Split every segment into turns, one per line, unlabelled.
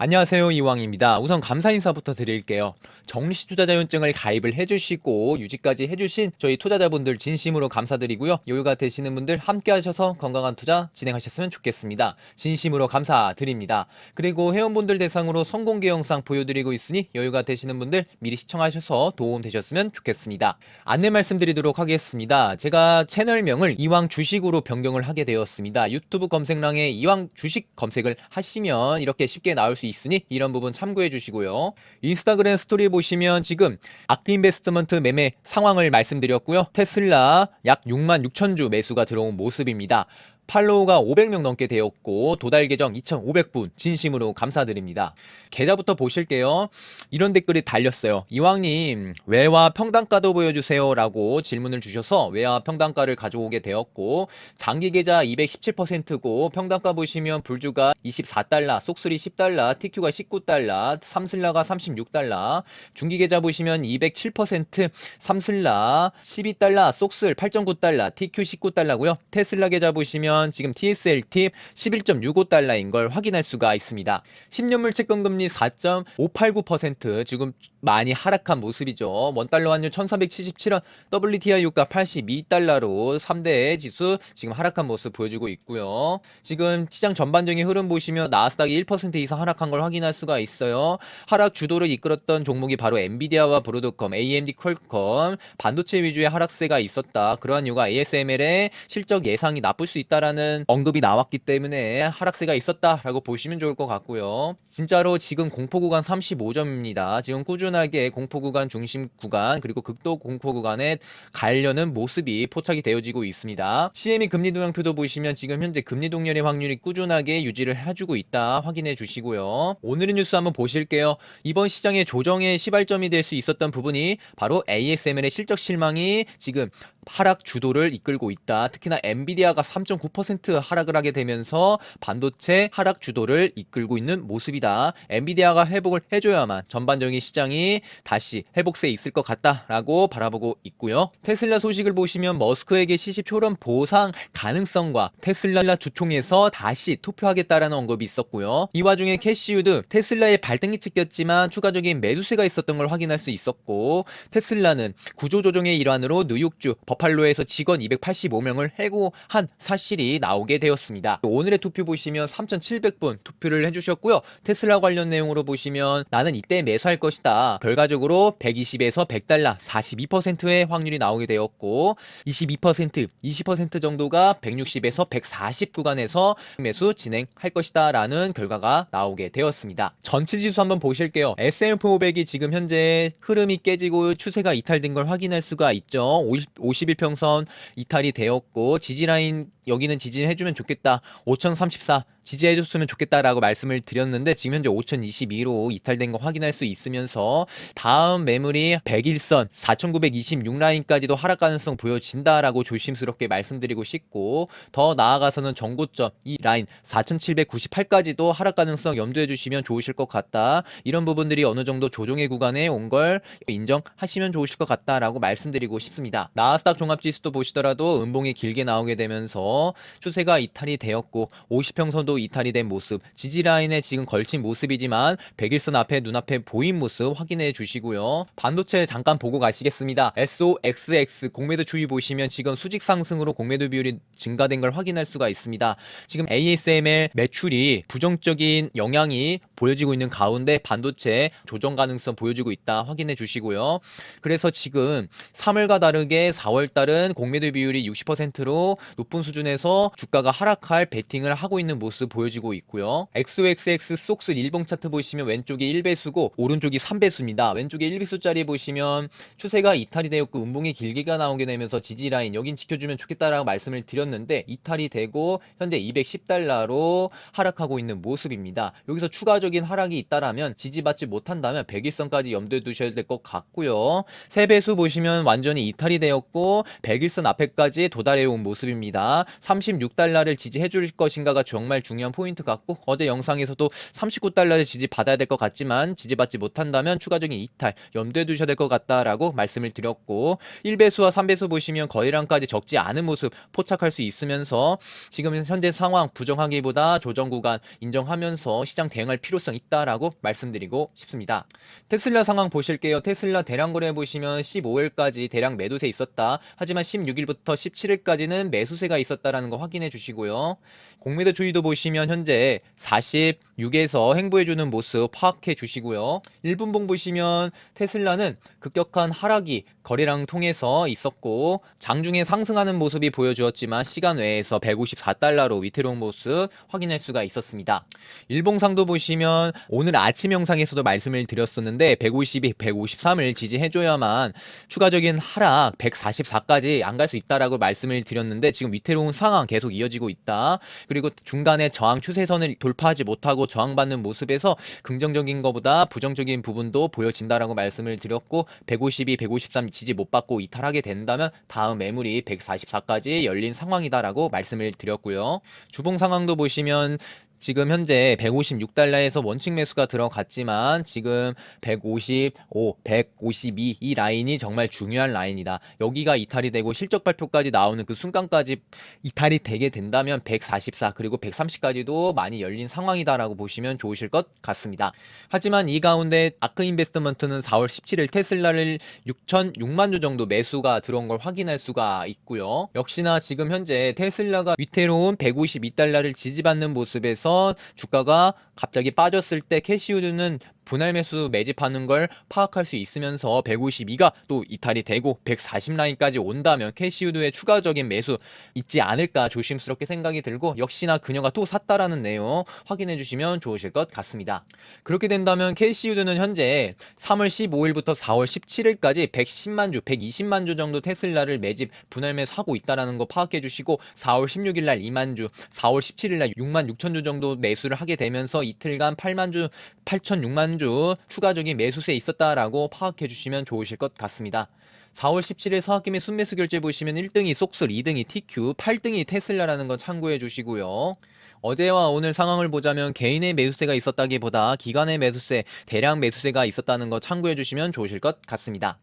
안녕하세요. 이왕입니다. 우선 감사 인사부터 드릴게요. 정시 투자자연증을 가입을 해주시고 유지까지 해주신 저희 투자자분들 진심으로 감사드리고요. 여유가 되시는 분들 함께 하셔서 건강한 투자 진행하셨으면 좋겠습니다. 진심으로 감사드립니다. 그리고 회원분들 대상으로 성공개 영상 보여드리고 있으니 여유가 되시는 분들 미리 시청하셔서 도움 되셨으면 좋겠습니다. 안내 말씀드리도록 하겠습니다. 제가 채널명을 이왕 주식으로 변경을 하게 되었습니다. 유튜브 검색량에 이왕 주식 검색을 하시면 이렇게 쉽게 나올 수 있으니 이런 부분 참고해 주시고요. 인스타그램 스토리 보시면 지금 아크 인베스트먼트 매매 상황을 말씀드렸고요. 테슬라 약 6만 6천 주 매수가 들어온 모습입니다. 팔로우가 500명 넘게 되었고 도달 계정 2,500분 진심으로 감사드립니다. 계좌부터 보실게요. 이런 댓글이 달렸어요. 이왕님 외화 평단가도 보여주세요라고 질문을 주셔서 외화 평단가를 가져오게 되었고 장기 계좌 217%고 평단가 보시면 불주가 24달러, 쏙수리 10달러, TQ가 19달러, 삼슬라가 36달러, 중기 계좌 보시면 207%, 삼슬라 12달러, 쏙슬 8.9달러, TQ 19달러고요. 테슬라 계좌 보시면 지금 TSL 팁 11.65달러인 걸 확인할 수가 있습니다. 10년물 채권 금리 4.589% 지금 많이 하락한 모습이죠. 원달러 환율 1377원, WTI 유가 82달러로 3대 지수 지금 하락한 모습 보여주고 있고요. 지금 시장 전반적인 흐름 보시면 나스닥이 1% 이상 하락한 걸 확인할 수가 있어요. 하락 주도를 이끌었던 종목이 바로 엔비디아와 브로드컴, AMD 퀄컴, 반도체 위주의 하락세가 있었다. 그러한 이유가 ASML의 실적 예상이 나쁠 수 있다라는 언급이 나왔기 때문에 하락세가 있었다라고 보시면 좋을 것 같고요. 진짜로 지금 공포 구간 35점입니다. 지금 꾸준하게 공포 구간 중심 구간 그리고 극도 공포 구간에 가려는 모습이 포착이 되어지고 있습니다. CME 금리 동향표도 보시면 지금 현재 금리 동결의 확률이 꾸준하게 유지를 해주고 있다 확인해 주시고요. 오늘의 뉴스 한번 보실게요. 이번 시장의 조정의 시발점이 될 수 있었던 부분이 바로 ASML의 실적 실망이 지금 하락 주도를 이끌고 있다. 특히나 엔비디아가 3.9% 하락을 하게 되면서 반도체 하락 주도를 이끌고 있는 모습이다. 엔비디아가 회복을 해줘야만 전반적인 시장이 다시 회복세에 있을 것 같다라고 바라보고 있고요. 테슬라 소식을 보시면 머스크에게 시십 초론 보상 가능성과 테슬라 주총에서 다시 투표하겠다라는 언급이 있었고요. 이 와중에 캐시우드 테슬라의 발등이 찍혔지만 추가적인 매수세가 있었던 걸 확인할 수 있었고 테슬라는 구조조정의 일환으로 뉴욕주 버팔로에서 직원 285명을 해고한 사실이 나오게 되었습니다. 오늘의 투표 보시면 3,700분 투표를 해주셨고요. 테슬라 관련 내용으로 보시면 나는 이때 매수할 것이다. 결과적으로 120에서 100달러 42%의 확률이 나오게 되었고 22% 20% 정도가 160에서 140 구간에서 매수 진행할 것이다 라는 결과가 나오게 되었습니다. 전체 지수 한번 보실게요. S&P 500이 지금 현재 흐름이 깨지고 추세가 이탈된 걸 확인할 수가 있죠. 50, 51평선 이탈이 되었고 지지라인 여기는 지지해주면 좋겠다. 5034 지지해줬으면 좋겠다라고 말씀을 드렸는데 지금 현재 5022로 이탈된 거 확인할 수 있으면서 다음 매물이 101선 4926 라인까지도 하락 가능성 보여진다라고 조심스럽게 말씀드리고 싶고 더 나아가서는 정고점 이 라인 4798까지도 하락 가능성 염두해 주시면 좋으실 것 같다. 이런 부분들이 어느 정도 조정의 구간에 온 걸 인정하시면 좋으실 것 같다라고 말씀드리고 싶습니다. 나스닥 종합지수도 보시더라도 음봉이 길게 나오게 되면서 추세가 이탈이 되었고 50평선도 이탈이 된 모습 지지 라인에 지금 걸친 모습이지만 100일선 앞에 눈앞에 보인 모습 확인해 주시고요. 반도체 잠깐 보고 가시겠습니다. SOXX 공매도 추이 보시면 지금 수직 상승으로 공매도 비율이 증가된 걸 확인할 수가 있습니다. 지금 ASML 매출이 부정적인 영향이 보여지고 있는 가운데 반도체 조정 가능성 보여지고 있다 확인해 주시고요. 그래서 지금 3월과 다르게 4월 달은 공매도 비율이 60%로 높은 수준에 서 주가가 하락할 베팅을 하고 있는 모습 보여지고 있고요. XOXX 속스 일봉 차트 보시면 왼쪽이 1배수고 오른쪽이 3배수입니다. 왼쪽에 1배수짜리 보시면 추세가 이탈이 되었고 음봉이 길게가 나오게 되면서 지지 라인 여긴 지켜주면 좋겠다라고 말씀을 드렸는데 이탈이 되고 현재 210달러로 하락하고 있는 모습입니다. 여기서 추가적인 하락이 있다라면 지지받지 못한다면 100일선까지 염두에 두셔야 될 것 같고요. 세 배수 보시면 완전히 이탈이 되었고 100일선 앞에까지 도달해 온 모습입니다. 36달러를 지지해 줄 것인가가 정말 중요한 포인트 같고 어제 영상에서도 39달러를 지지받아야 될 것 같지만 지지받지 못한다면 추가적인 이탈 염두에 두셔야 될 것 같다라고 말씀을 드렸고 1배수와 3배수 보시면 거래량까지 적지 않은 모습 포착할 수 있으면서 지금 현재 상황 부정하기보다 조정 구간 인정하면서 시장 대응할 필요성 있다라고 말씀드리고 싶습니다. 테슬라 상황 보실게요. 테슬라 대량 거래 보시면 15일까지 대량 매도세 있었다. 하지만 16일부터 17일까지는 매수세가 있었다 라는 거 확인해 주시고요. 공매도 주의도 보시면 현재 46에서 행보해 주는 모습 파악해 주시고요. 1분봉 보시면 테슬라는 급격한 하락이 거래량 통해서 있었고 장중에 상승하는 모습이 보여주었지만 시간 외에서 154달러로 위태로운 모습 확인할 수가 있었습니다. 일봉상도 보시면 오늘 아침 영상에서도 말씀을 드렸었는데 152, 153을 지지해줘야만 추가적인 하락 144까지 안 갈 수 있다라고 말씀을 드렸는데 지금 위태로운 상황 계속 이어지고 있다. 그리고 중간에 저항 추세선을 돌파하지 못하고 저항받는 모습에서 긍정적인 것보다 부정적인 부분도 보여진다라고 말씀을 드렸고 152, 153 지지 못 받고 이탈하게 된다면 다음 매물이 144까지 열린 상황이다라고 말씀을 드렸고요. 주봉 상황도 보시면 지금 현재 156달러에서 원칙 매수가 들어갔지만 지금 155, 152 이 라인이 정말 중요한 라인이다. 여기가 이탈이 되고 실적 발표까지 나오는 그 순간까지 이탈이 되게 된다면 144 그리고 130까지도 많이 열린 상황이다라고 보시면 좋으실 것 같습니다. 하지만 이 가운데 아크 인베스트먼트는 4월 17일 테슬라를 6천 6만 주 정도 매수가 들어온 걸 확인할 수가 있고요. 역시나 지금 현재 테슬라가 위태로운 152달러를 지지받는 모습에서 주가가 갑자기 빠졌을 때 캐시우드는 분할 매수 매집하는 걸 파악할 수 있으면서 152가 또 이탈이 되고 140 라인까지 온다면 캐시우드의 추가적인 매수 있지 않을까 조심스럽게 생각이 들고 역시나 그녀가 또 샀다라는 내용 확인해 주시면 좋으실 것 같습니다. 그렇게 된다면 캐시우드는 현재 3월 15일부터 4월 17일까지 110만 주, 120만 주 정도 테슬라를 매집 분할 매수하고 있다라는 거 파악해 주시고 4월 16일 날 2만 주, 4월 17일 날 6만 6천 주 정도 매수를 하게 되면서 이틀간 8만 주, 8천 6만 주 추가적인 매수세 있었다라고 파악해 주시면 좋으실 것 같습니다. 4월 17일 서학김의 순매수 결제 보시면 1등이 쏙솔, 2등이 TQ, 8등이 테슬라라는 건 참고해 주시고요. 어제와 오늘 상황을 보자면 개인의 매수세가 있었다기보다 기관의 매수세, 대량 매수세가 있었다는 거 참고해 주시면 좋으실 것 같습니다.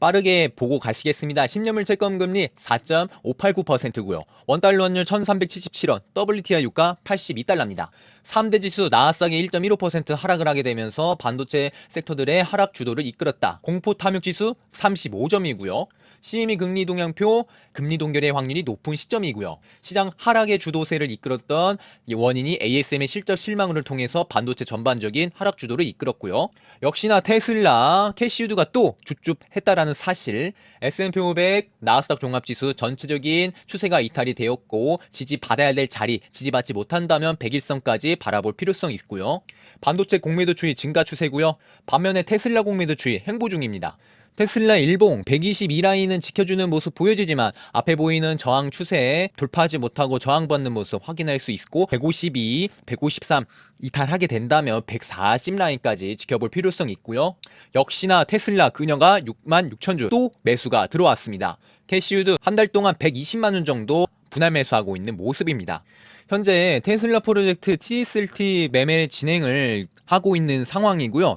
빠르게 보고 가시겠습니다. 10년물 채권 금리 4.589%고요. 원달러 환율 1377원, WTI 유가 82달러입니다. 3대 지수 나스닥이 1.15% 하락을 하게 되면서 반도체 섹터들의 하락 주도를 이끌었다. 공포 탐욕 지수 35점이고요. CME 금리 동향표 금리 동결의 확률이 높은 시점이고요. 시장 하락의 주도세를 이끌었던 이 원인이 ASM의 실적 실망을 통해서 반도체 전반적인 하락 주도를 이끌었고요. 역시나 테슬라, 캐시우드가 또 줍줍했다라는 사실, S&P 500, 나스닥 종합지수 전체적인 추세가 이탈이 되었고 지지받아야 될 자리, 지지받지 못한다면 100일선까지 바라볼 필요성이 있고요. 반도체 공매도 추이 증가 추세고요. 반면에 테슬라 공매도 추이 행보 중입니다. 테슬라 일봉 122라인은 지켜주는 모습 보여지지만 앞에 보이는 저항 추세에 돌파하지 못하고 저항받는 모습 확인할 수 있고 152, 153 이탈하게 된다면 140 라인까지 지켜볼 필요성이 있고요. 역시나 테슬라 그녀가 6만 6천 주 또 매수가 들어왔습니다. 캐시우드 한 달 동안 120만 원 정도 분할 매수하고 있는 모습입니다. 현재 테슬라 프로젝트 TSLT 매매 진행을 하고 있는 상황이고요.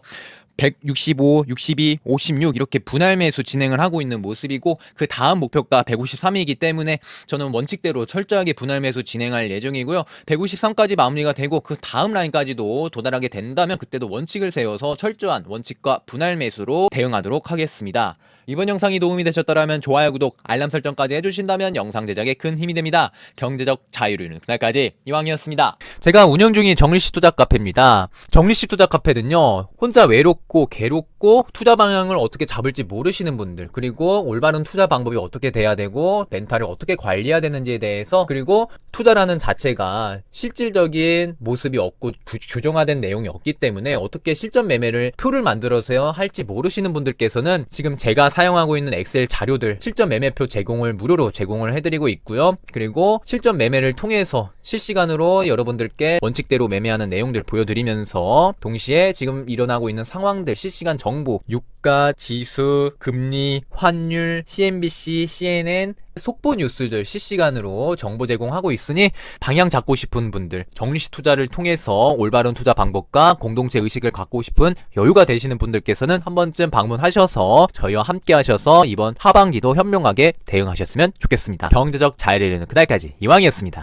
165, 62, 56 이렇게 분할 매수 진행을 하고 있는 모습이고 그 다음 목표가 153이기 때문에 저는 원칙대로 철저하게 분할 매수 진행할 예정이고요. 153까지 마무리가 되고 그 다음 라인까지도 도달하게 된다면 그때도 원칙을 세워서 철저한 원칙과 분할 매수로 대응하도록 하겠습니다. 이번 영상이 도움이 되셨더라면 좋아요, 구독, 알람 설정까지 해주신다면 영상 제작에 큰 힘이 됩니다. 경제적 자유를 그날까지 이왕이었습니다. 제가 운영 중인 정리씨 투자 카페입니다. 정리씨 투자 카페는요, 혼자 외롭 고 괴롭고 투자 방향을 어떻게 잡을지 모르시는 분들, 그리고 올바른 투자 방법이 어떻게 돼야 되고, 멘탈을 어떻게 관리해야 되는지에 대해서, 그리고 투자라는 자체가 실질적인 모습이 없고 구- 규정화된 내용이 없기 때문에 어떻게 실전 매매를 표를 만들어서 할지 모르시는 분들께서는 지금 제가 사용하고 있는 엑셀 자료들 실전 매매표 제공을 무료로 제공을 해드리고 있고요. 그리고 실전 매매를 통해서 실시간으로 여러분들께 원칙대로 매매하는 내용들 보여드리면서 동시에 지금 일어나고 있는 상황 들 시장들 실시간 정보, 유가, 지수, 금리, 환율, CNBC, CNN, 속보 뉴스들 실시간으로 정보 제공하고 있으니 방향 잡고 싶은 분들, 정리식 투자를 통해서 올바른 투자 방법과 공동체 의식을 갖고 싶은 여유가 되시는 분들께서는 한 번쯤 방문하셔서 저희와 함께 하셔서 이번 하반기도 현명하게 대응하셨으면 좋겠습니다. 경제적 자유를 이루는 그날까지 이왕이었습니다.